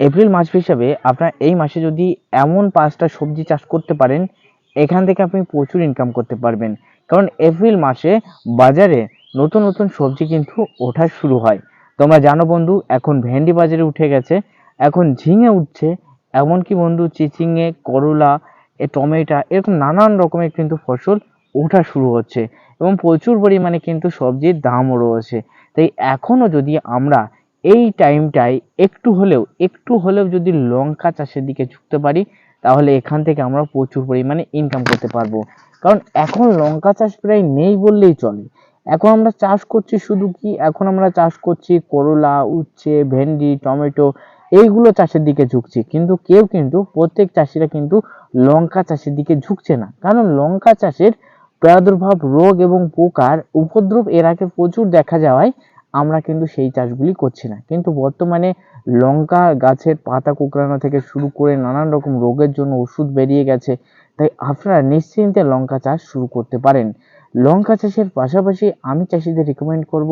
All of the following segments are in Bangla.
এপ্রিল মাস হিসাবে আপনার এই মাসে যদি এমন পাঁচটা সবজি চাষ করতে পারেন, এখান থেকে আপনি প্রচুর ইনকাম করতে পারবেন। কারণ এপ্রিল মাসে বাজারে নতুন নতুন সবজি কিন্তু ওঠা শুরু হয়। তোমরা জানো বন্ধু, এখন ভেন্ডি বাজারে উঠে গেছে, এখন ঝিঙে উঠছে, এমনকি বন্ধু চিচিঙে, করলা, এ টমেটো, এরকম নানান রকমের কিন্তু ফসল ওঠা শুরু হচ্ছে এবং প্রচুর পরিমাণে কিন্তু সবজির দামও রয়েছে। তাই এখনও যদি আমরা এই টাইমটায় একটু হলেও একটু হলেও যদি লঙ্কা চাষের দিকে ঝুঁকতে পারি, তাহলে এখান থেকে আমরা প্রচুর পরিমাণে ইনকাম করতে পারব। কারণ এখন লঙ্কা চাষ প্রায় নেই বললেই চলে। এখন আমরা চাষ করছি শুধু কি? এখন আমরা চাষ করছি করলা, উচ্ছে, ভেন্ডি, টমেটো, এইগুলো চাষের দিকে ঝুঁকছি। কিন্তু কেউ কিন্তু, প্রত্যেক চাষিরা কিন্তু লঙ্কা চাষের দিকে ঝুঁকছে না। কারণ লঙ্কা চাষের প্রাদুর্ভাব, রোগ এবং পোকার উপদ্রব এর আগে প্রচুর দেখা যাওয়ায় আমরা কিন্তু সেই চাষগুলি করছি না। কিন্তু বর্তমানে লঙ্কা গাছের পাতা কুকড়ানো থেকে শুরু করে নানান রকম রোগের জন্য ওষুধ বেরিয়ে গেছে, তাই আপনারা নিশ্চিন্তে লঙ্কা চাষ শুরু করতে পারেন। লঙ্কা চাষের পাশাপাশি আমি চাষিদের রিকমেন্ড করব,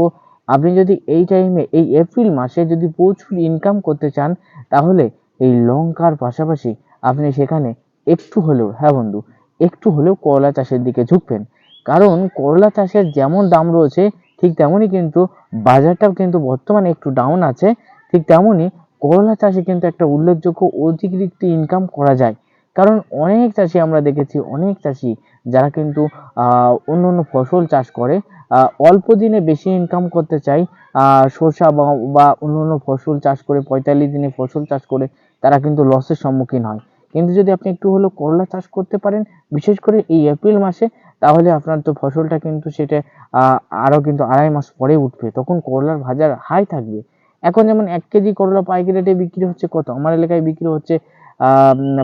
আপনি যদি এই টাইমে এই এপ্রিল মাসে যদি প্রচুর ইনকাম করতে চান, তাহলে এই লঙ্কার পাশাপাশি আপনি সেখানে একটু হলেও হ্যাঁ বন্ধু, একটু হলেও করলা চাষের দিকে ঝুঁকবেন। কারণ করলা চাষের যেমন দাম রয়েছে ঠিক তেমনই কিন্তু বাজারটাও কিন্তু বর্তমানে একটু ডাউন আছে। ঠিক তেমনই করলা চাষে কিন্তু একটা উল্লেখযোগ্য অতিরিক্ত ইনকাম করা যায়। কারণ অনেক চাষি আমরা দেখেছি অনেক চাষি যারা কিন্তু অন্য অন্য ফসল চাষ করে অল্প দিনে বেশি ইনকাম করতে আহ, শসা বা অন্য অন্য ফসল চাষ করে পঁয়তাল্লিশ দিনে ফসল চাষ করে তারা কিন্তু লসের সম্মুখীন হয়। কিন্তু যদি আপনি একটু হলেও করলা চাষ করতে পারেন বিশেষ করে এই এপ্রিল মাসে তাহলে আপনার তো ফসলটা কিন্তু সেটা আহ, আরও কিন্তু আড়াই মাস পরে উঠবে। তখন করলার বাজার হাই থাকবে। এখন যেমন এক কেজি করলা পাইকারি রেটে বিক্রি হচ্ছে কত? আমার এলাকায় বিক্রি হচ্ছে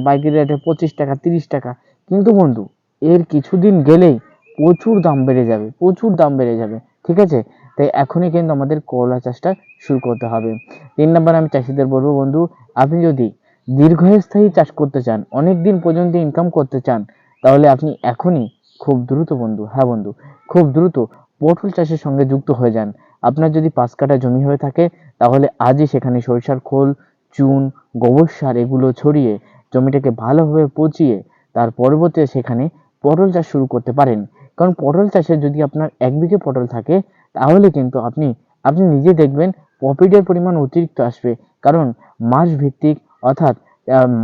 পাইকারি রেটে পঁচিশ টাকা তিরিশ টাকা। কিন্তু বন্ধু এর কিছুদিন গেলেই প্রচুর দাম বেড়ে যাবে প্রচুর দাম বেড়ে যাবে ঠিক আছে? তাই এখনই কিন্তু আমাদের করলা চাষটা শুরু করতে হবে। তিন নম্বর আমি চাষিদের বলব বন্ধু আপনি যদি দীর্ঘস্থায়ী চাষ করতে চান, অনেক দিন পর্যন্ত ইনকাম করতে চান, তাহলে আপনি এখনই খুব দ্রুত বন্ধু হ্যাঁ বন্ধু, খুব দ্রুত পটল চাষের সঙ্গে যুক্ত হয়ে যান। আপনার যদি পাঁচ কাঠা জমি হয়ে থাকে, তাহলে আজই সেখানে সরিষার খোল, চুন, গোবর সার এগুলো ছড়িয়ে জমিটাকে ভালোভাবে পচিয়ে তার পরবর্তীতে সেখানে পটল চাষ শুরু করতে পারেন। কারণ পটল চাষে যদি আপনার এক বিঘে পটল থাকে, তাহলে কিন্তু আপনি আপনি নিজে দেখবেন প্রফিটের পরিমাণ অতিরিক্ত আসবে। কারণ মাস ভিত্তিক অর্থাৎ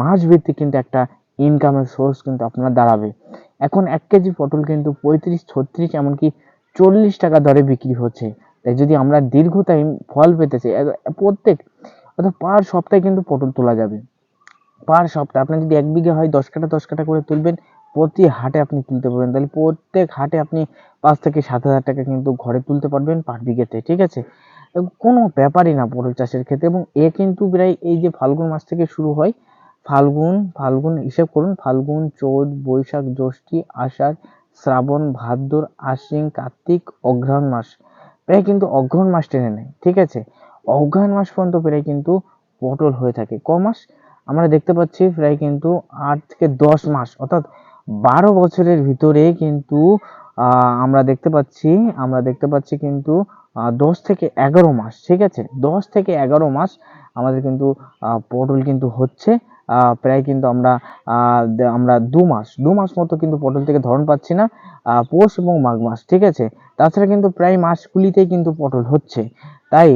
মাস ভিত্তিক কিন্তু একটা ইনকামের সোর্স কিন্তু আপনার দাঁড়াবে। এখন এক কেজি পটল কিন্তু পঁয়ত্রিশ, ছত্রিশ, এমনকি চল্লিশ টাকা দরে বিক্রি হচ্ছে। তাই যদি আমরা দীর্ঘ টাইম ফল পেতে চাই প্রত্যেক, অর্থাৎ পার সপ্তাহে কিন্তু পটল তোলা যাবে। পার সপ্তাহে আপনার যদি এক বিঘে হয় দশ কাঠা দশ কাঠা করে তুলবেন, প্রতি হাটে আপনি তুলতে পারবেন। তাহলে প্রত্যেক হাটে আপনি পাঁচ থেকে সাত হাজার টাকা কিন্তু ঘরে তুলতে পারবেন পার বিঘেতে, ঠিক আছে? কোনো ব্যাপারই না পটল চাষের ক্ষেত্রে এবং এ কিন্তু প্রায় এই যে ফাল্গুন মাস থেকে শুরু হয়, ফাল্গুন ফাল্গুন হিসেব করুন, ফাল্গুন, চৈত, বৈশাখ, জ্যৈষ্ঠী, আষাঢ়, শ্রাবণ, ভাদ্র, আশ্বিন, কার্তিক, অঘ্রাণ মাস। প্রায় কিন্তু অঘ্রাণ মাস টেনে নেয়, ঠিক আছে? অঘ্রাণ মাস পর্যন্ত প্রায় কিন্তু পটল হয়ে থাকে। ক মাস? আমরা দেখতে পাচ্ছি প্রায় কিন্তু আট থেকে দশ মাস, অর্থাৎ বারো বছরের ভিতরে কিন্তু আমরা দেখতে পাচ্ছি, আমরা দেখতে পাচ্ছি কিন্তু দশ থেকে এগারো মাস, ঠিক আছে? দশ থেকে এগারো মাস আমাদের কিন্তু পটল কিন্তু হচ্ছে প্রায় কিন্তু আমরা আমরা দু মাস দু মাস মতো কিন্তু পটল থেকে ধরন পাচ্ছি না পৌষ এবং মাঘ মাস, ঠিক আছে? তাছাড়া কিন্তু প্রায় মাসগুলিতেই কিন্তু পটল হচ্ছে। তাই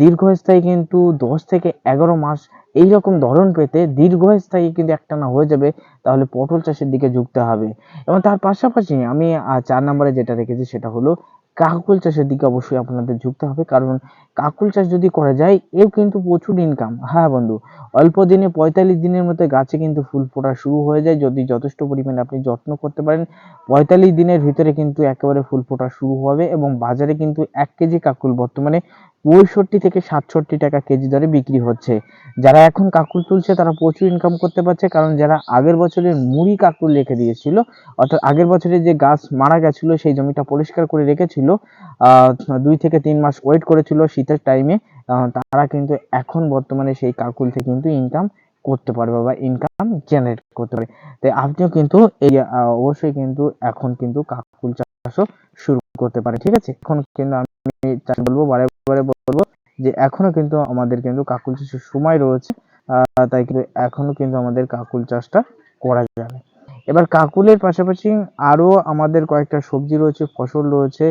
দীর্ঘস্থায়ী কিন্তু দশ থেকে এগারো মাস এই রকম ধরন পেতে দীর্ঘস্থায়ী কিন্তু একটানা হয়ে যাবে, তাহলে পটল চাষের দিকে ঝুঁকতে হবে। এবং তার পাশাপাশি আমি চার নম্বরে যেটা রেখেছি সেটা হলো কাকুল চাষের দিকে অবশ্যই আপনাদের ঝুঁকতে হবে, কারণ কাকুল চাষ যদি করা যায়, এও কিন্তু প্রচুর ইনকাম হ্যাঁ বন্ধু, অল্প দিনে পঁয়তাল্লিশ দিনের মধ্যে গাছে কিন্তু ফুল ফোটা শুরু হয়ে যায়, যদি যথেষ্ট পরিমাণে আপনি যত্ন করতে পারেন। পঁয়তাল্লিশ দিনের ভিতরে কিন্তু একেবারে ফুল ফোটা শুরু হবে এবং বাজারে কিন্তু এক কেজি কাকুল বর্তমানে পঁয়ষট্টি থেকে সাতষট্টি টাকা কেজি দরে বিক্রি হচ্ছে। যারা এখন কাকুল তুলছে, তারা প্রচুর ইনকাম করতে পারছে, কারণ যারা আগের বছরের মুড়ি কাকুল রেখে দিয়েছিল, অর্থাৎ আগের বছরে যে গাছ মারা গেছিল, সেই জমিটা পরিষ্কার করে রেখেছিল দুই থেকে তিন মাস ওয়েট করেছিল শীতের টাইমে তারা কিন্তু এখন বর্তমানে সেই কাকুল থেকে কিন্তু ইনকাম করতে পারবে বা ইনকাম জেনারেট করতে পারে। তাই আপনিও কিন্তু এই অবশ্যই কিন্তু এখন কিন্তু কাকুল চাষও শুরু করতে পারে, ঠিক আছে? এখন কিন্তু আমি বলব, বারে বারে বলব যে এখনও কিন্তু আমাদের কিন্তু কাকুল চাষের সময় রয়েছে তাই কিন্তু এখনও কিন্তু আমাদের কাকুল চাষটা করা যাবে। এবার কাকুলের পাশাপাশি আরও আমাদের কয়েকটা সবজি রয়েছে, ফসল রয়েছে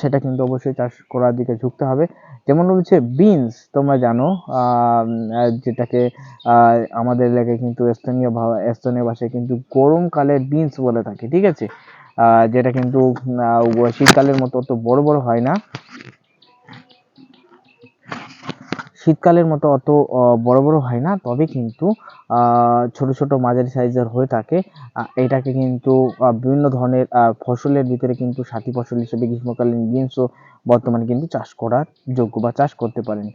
সেটা কিন্তু অবশ্যই চাষ করার দিকে ঝুঁকতে হবে। যেমন রয়েছে বিনস, তোমরা জানো যেটাকে আমাদের এলাকায় কিন্তু স্থানীয় স্থানীয় ভাষায় কিন্তু গরমকালের বিনস বলে থাকে, ঠিক আছে? যেটা কিন্তু শীতকালের মতো অত বড় বড় হয় না। শীতকালের মতো অত বড় বড় হয় না, তবে কিন্তু ছোট ছোট মাঝারি সাইজের হয়ে থাকে। এটাকে কিন্তু বিভিন্ন ধরনের ফসলের ভিতরে কিন্তু সাথী ফসল হিসেবে গ্রীষ্মকালীন বিনসও বর্তমানে কিন্তু চাষ করার যোগ্য বা চাষ করতে পারেন।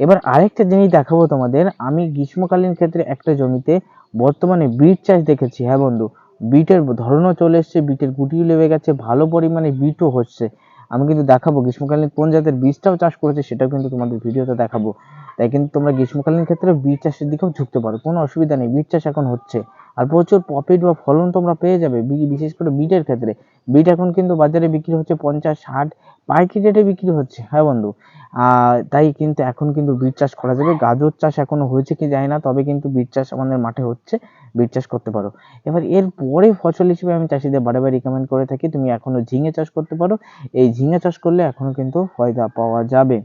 এবার আরেকটা জিনিস দেখাবো তোমাদের। আমি গ্রীষ্মকালীন ক্ষেত্রে একটা জমিতে বর্তমানে বিট চাষ দেখেছি হ্যাঁ বন্ধু? বিটের ধরনও চলে এসছে, বিটের গুটিও লেগে গেছে, ভালো পরিমাণে বিটও হচ্ছে। আমি কিন্তু দেখাবো গ্রীষ্মকালীন কোন জাতের বীজটাও চাষ করেছে সেটাও কিন্তু তোমাদের ভিডিওতে দেখাবো। তাই কিন্তু তোমরা গ্রীষ্মকালীন ক্ষেত্রে বীজ চাষের দিকেও ঝুঁকতে পারো, কোনো অসুবিধা নেই, বীজ চাষ এখন হচ্ছে। আর প্রচুর প্রফিট বা ফলন তোমরা পেয়ে যাবে বিশেষ করে বিটের ক্ষেত্রে। বিট এখন কিন্তু বাজারে বিক্রি হচ্ছে পঞ্চাশ, ষাট, পাইকারি রেটে বিক্রি হচ্ছে হ্যাঁ বন্ধু? তাই কিন্তু এখন কিন্তু বিট চাষ করা যাবে। গাজর চাষ এখনও হয়েছে কি জানি না, তবে কিন্তু বিট চাষ আমাদের মাঠে হচ্ছে বিট চাষ করতে পারো। এবার এর পরে ফসল হিসেবে আমি চাষিদের বারে বারে রিকমেন্ড করে থাকি, তুমি এখনও ঝিঙে চাষ করতে পারো। এই ঝিঙে চাষ করলে এখনও কিন্তু ফায়দা পাওয়া যাবে।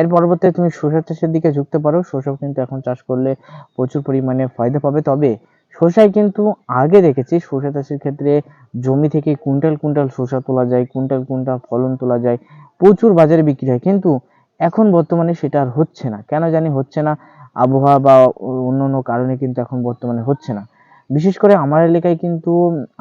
এর পরবর্তীতে তুমি শসা চাষের দিকে ঝুঁকতে পারো। শসাও কিন্তু এখন চাষ করলে প্রচুর পরিমাণে ফায়দা পাবে। তবে শসায় কিন্তু আগে দেখেছি। শসা চাষের ক্ষেত্রে জমি থেকে কুইন্টাল কুইন্টাল শসা তোলা যায়, কুইন্টাল কুইন্টাল ফলন তোলা যায়, প্রচুর বাজারে বিক্রি হয়। কিন্তু এখন বর্তমানে সেটা আর হচ্ছে না। কেন জানি হচ্ছে না, আবহাওয়া বা অন্য অন্য কারণে কিন্তু এখন বর্তমানে হচ্ছে না। বিশেষ করে আমার এলাকায় কিন্তু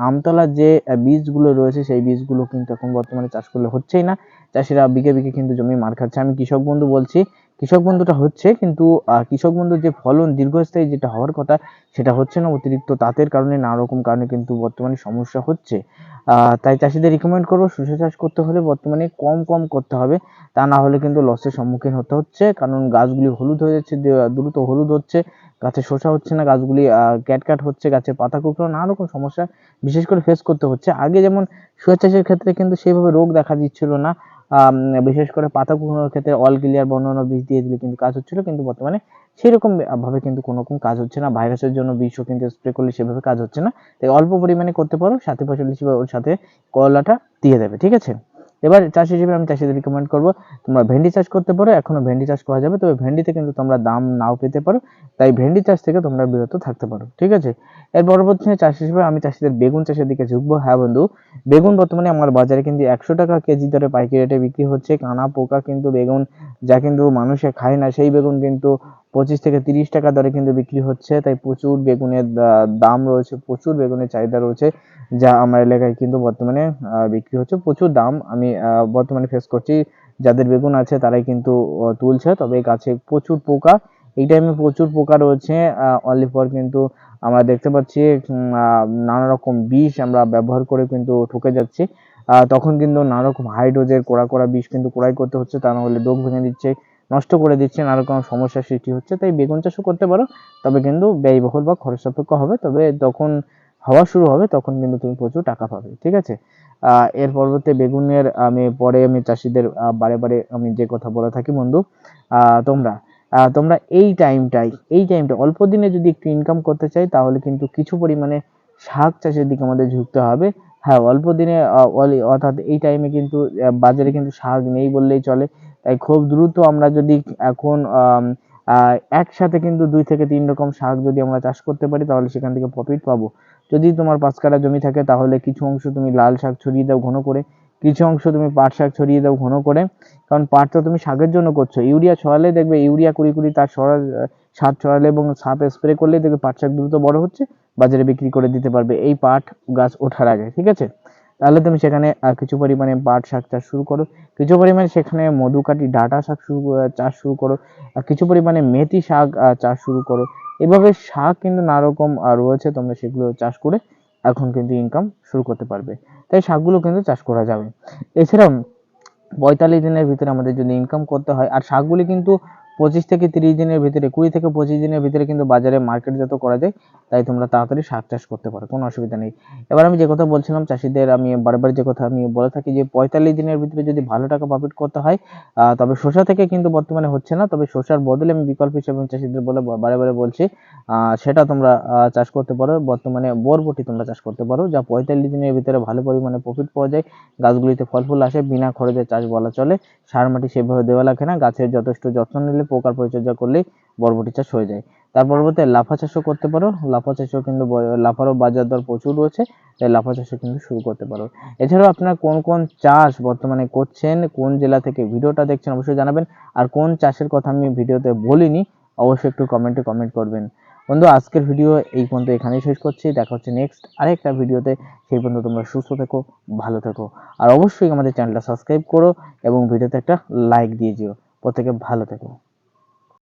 আমতলার যে বীজগুলো রয়েছে, সেই বীজগুলো কিন্তু এখন বর্তমানে চাষ করলে হচ্ছেই না। চাষিরা বিঘে বিঘে কিন্তু জমি মার খাচ্ছে। আমি কৃষক বন্ধু বলছি কৃষক বন্ধুটা হচ্ছে, কিন্তু কৃষক বন্ধুর যে ফলন দীর্ঘস্থায়ী যেটা হওয়ার কথা, সেটা হচ্ছে না অতিরিক্ত তাপের কারণে নানা রকম কারণে কিন্তু বর্তমানে সমস্যা হচ্ছে। তাই চাষিদের রিকমেন্ড করব শস্য চাষ করতে হলে বর্তমানে কম কম করতে হবে। তা না হলে কিন্তু লসের সম্মুখীন হতে হচ্ছে, কারণ গাছগুলি হলুদ হয়ে যাচ্ছে দ্রুত হলুদ হচ্ছে, গাছে শসা হচ্ছে না, গাছগুলি ক্যাট ক্যাট হচ্ছে, গাছের পাতা কুকড়ো নানা রকম সমস্যা বিশেষ করে ফেস করতে হচ্ছে। আগে যেমন শসা চাষের ক্ষেত্রে কিন্তু সেভাবে রোগ দেখা দিচ্ছিল না বিশেষ করে পাতা কুকড়োর ক্ষেত্রে অল ক্লিয়ার বর্ণনা বিষ দিয়ে দিলে কিন্তু কাজ হচ্ছিল, কিন্তু বর্তমানে সেরকম ভাবে কিন্তু কোনো রকম কাজ হচ্ছে না। ভাইরাসের জন্য বিষও কিন্তু স্প্রে করলে সেভাবে কাজ হচ্ছে না। তাই অল্প পরিমাণে করতে পারো, সাথে ফসল হিসেবে ওর সাথে করলাটা দিয়ে দেবে, ঠিক আছে? এবার চাষ হিসেবে আমি চাষিদের রিকমেন্ড করব, তোমরা ভেন্ডি চাষ করতে পারো, এখনও ভেন্ডি চাষ করা যাবে, তবে ভেন্ডিতে কিন্তু তোমরা দাম নাও পেতে পারো, তাই ভেন্ডি চাষ থেকে তোমরা বিরত থাকতে পারো, ঠিক আছে? এর পরবর্তী চাষ হিসেবে আমি চাষিদের বেগুন চাষের দিকে ঝুঁকবো হ্যাঁ বন্ধু, বেগুন বর্তমানে আমার বাজারে কিন্তু একশো টাকা কেজি দরে পাইকারি রেটে বিক্রি হচ্ছে, কানা পোকা কিন্তু বেগুন, যা কিন্তু মানুষে খায় না, সেই বেগুন কিন্তু পঁচিশ থেকে তিরিশ টাকা দরে কিন্তু বিক্রি হচ্ছে, তাই প্রচুর বেগুনের দাম রয়েছে, প্রচুর বেগুনের চাহিদা রয়েছে, যা আমার এলাকায় কিন্তু বর্তমানে বিক্রি হচ্ছে, প্রচুর দাম। আমি বর্তমানে ফেস করছি, যাদের বেগুন আছে তারাই কিন্তু তুলছে, তবে গাছে প্রচুর পোকা। এই টাইমে প্রচুর পোকা রয়েছে অনলি ফর কিন্তু আমরা দেখতে পাচ্ছি নানা রকম বিষ আমরা ব্যবহার করে কিন্তু ঠকে যাচ্ছি। তখন কিন্তু নানা রকম হাই ডোজের কোড়া কোড়া বিষ কিন্তু কোড়াই করতে হচ্ছে, তা না হলে ডোক ভেঙে দিচ্ছে। নষ্ট করে দিচ্ছে নানা রকম সমস্যার সৃষ্টি হচ্ছে, তাই বেগুন চাষও করতে পারো। তবে কিন্তু ব্যয়বহুল বা খরচ সাপেক্ষ হবে, তবে যখন হওয়া শুরু হবে, তখন কিন্তু তুমি প্রচুর টাকা পাবে, ঠিক আছে? এর পরবর্তী বেগুনের, আমি, পরে আমি চাষিদের বারে বারে আমি যে কথা বলে থাকি, বন্ধু তোমরা তোমরা এই টাইমটাই, এই টাইমটা, অল্প দিনে যদি একটু ইনকাম করতে চাই, তাহলে কিন্তু কিছু পরিমাণে শাক চাষের দিকে আমাদের ঝুঁকতে হবে। হ্যাঁ অল্প দিনে অর্থাৎ এই টাইমে কিন্তু বাজারে কিন্তু শাক নেই বললেই চলে। তাই খুব দ্রুত আমরা যদি এখন একসাথে কিন্তু দুই থেকে তিন রকম শাক যদি আমরা চাষ করতে পারি, তাহলে সেখান থেকে প্রফিট পাবো। যদি তোমার পাঁচ কাটা জমি থাকে, তাহলে কিছু অংশ তুমি লাল শাক ছড়িয়ে দাও ঘন করে, কিছু অংশ তুমি পাট শাক ছড়িয়ে দাও ঘন করে, কারণ পাট তো তুমি শাকের জন্য করছ। ইউরিয়া ছড়ালে দেখবে, ইউরিয়া কুড়ি কুড়ি তার ছড়া, সার ছড়ালে এবং সাপ স্প্রে করলে দেখবে পাট শাক দ্রুত বড় হচ্ছে, বাজারে বিক্রি করে দিতে পারবে। এই পাট গাছ ওঠার আগে, ঠিক আছে? তাহলে তুমি সেখানে কিছু পরিমাণে পাট শাক চাষ শুরু করো। কিছু পরিমাণে সেখানে মধুকাটি ডাঁটা শাক শুরু চাষ শুরু করো। আর কিছু পরিমাণে মেথি শাক চাষ শুরু করো। এভাবে শাক কিন্তু নানা রকম রয়েছে, তোমরা সেগুলো চাষ করে এখন কিন্তু ইনকাম শুরু করতে পারবে। তাই শাকগুলো কিন্তু চাষ করা যাবে। এছাড়াও, পঁয়তাল্লিশ দিনের ভিতরে আমাদের যদি ইনকাম করতে হয়, আর শাকগুলি কিন্তু পঁচিশ থেকে তিরিশ দিনের ভিতরে, কুড়ি থেকে পঁচিশ দিনের ভিতরে কিন্তু বাজারে মার্কেটজাত করা যায়, তাই তোমরা তাড়াতাড়ি শাক চাষ করতে পারো, কোনো অসুবিধা নেই। এবার আমি যে কথা বলছিলাম, চাষিদের আমি বারবার যে কথা আমি বলে থাকি যে, পঁয়তাল্লিশ দিনের ভিতরে যদি ভালো টাকা প্রফিট করতে হয় তবে শসা থেকে কিন্তু বর্তমানে হচ্ছে না, তবে শসার বদলে আমি বিকল্প হিসেবে চাষিদের বলে বারে বলছি সেটা তোমরা চাষ করতে পারো, বর্তমানে বরবটি তোমরা চাষ করতে পারো, যা পঁয়তাল্লিশ দিনের ভিতরে ভালো পরিমাণে প্রফিট পাওয়া যায়। গাছগুলিতে ফল ফুল আসে, বিনা খরচে চাষ বলা চলে, সার মাটি সেভাবে দেওয়া লাগে না, গাছের যথেষ্ট যত্ন নিলে পোকার পরিচর্যা করলেই বরবটি চাষ হয়ে যায়। তার পরবর্তী লাফা চাষও করতে পারো। লাফা চাষও কিন্তু লাফারও বাজার দর প্রচুর রয়েছে। তাই লাফা চাষও কিন্তু শুরু করতে পারো। এছাড়াও আপনারা কোন কোন চাষ বর্তমানে করছেন, কোন জেলা থেকে ভিডিওটা দেখছেন অবশ্যই জানাবেন। আর কোন চাষের কথা আমি ভিডিওতে বলিনি, অবশ্যই একটু কমেন্টে কমেন্ট করবেন। বন্ধু, আজকের ভিডিও এই পর্যন্ত এখানেই শেষ করছি। দেখা হচ্ছে নেক্সট আরেকটা ভিডিওতে। সেই পর্যন্ত তোমরা সুস্থ থেকো, ভালো থেকো। আর অবশ্যই আমাদের চ্যানেলটা সাবস্ক্রাইব করো এবং ভিডিওতে একটা লাইক দিয়ে দিও প্রত্যেকে ভালো থেকো।